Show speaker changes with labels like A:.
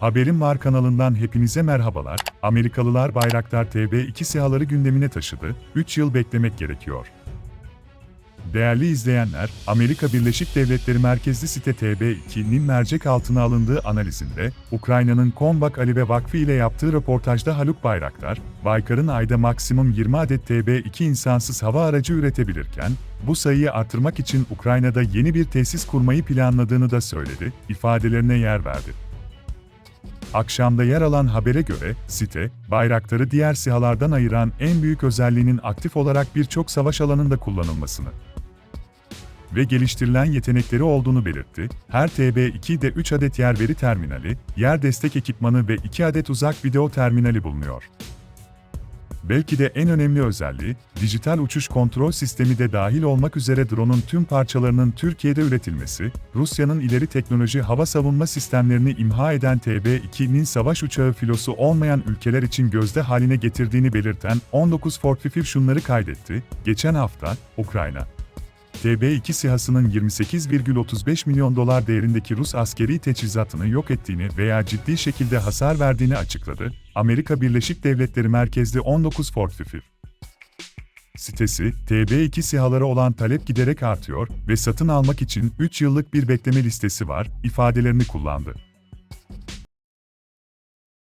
A: Haberim Var kanalından hepinize merhabalar. Amerikalılar Bayraktar TB2 SİHA'ları gündemine taşıdı. 3 yıl beklemek gerekiyor. Değerli izleyenler, Amerika Birleşik Devletleri merkezli site TB2'nin mercek altına alındığı analizinde, Ukrayna'nın Kombak Alive Vakfı ile yaptığı röportajda Haluk Bayraktar, Baykar'ın ayda maksimum 20 adet TB2 insansız hava aracı üretebilirken, bu sayıyı artırmak için Ukrayna'da yeni bir tesis kurmayı planladığını da söyledi, ifadelerine yer verdi. Akşamda yer alan habere göre, site, bayrakları diğer sihalardan ayıran en büyük özelliğinin aktif olarak birçok savaş alanında kullanılmasını ve geliştirilen yetenekleri olduğunu belirtti. Her TB2'de 3 adet yer veri terminali, yer destek ekipmanı ve 2 adet uzak video terminali bulunuyor. Belki de en önemli özelliği, dijital uçuş kontrol sistemi de dahil olmak üzere drone'un tüm parçalarının Türkiye'de üretilmesi, Rusya'nın ileri teknoloji hava savunma sistemlerini imha eden TB2'nin savaş uçağı filosu olmayan ülkeler için gözde haline getirdiğini belirten 19 Fort Fifth şunları kaydetti, geçen hafta, Ukrayna, TB2 SİHA'sının 28,35 milyon dolar değerindeki Rus askeri teçhizatını yok ettiğini veya ciddi şekilde hasar verdiğini açıkladı. Amerika Birleşik Devletleri merkezli 19 Fort Fifth sitesi, TB2 SİHA'lara olan talep giderek artıyor ve satın almak için 3 yıllık bir bekleme listesi var, ifadelerini kullandı.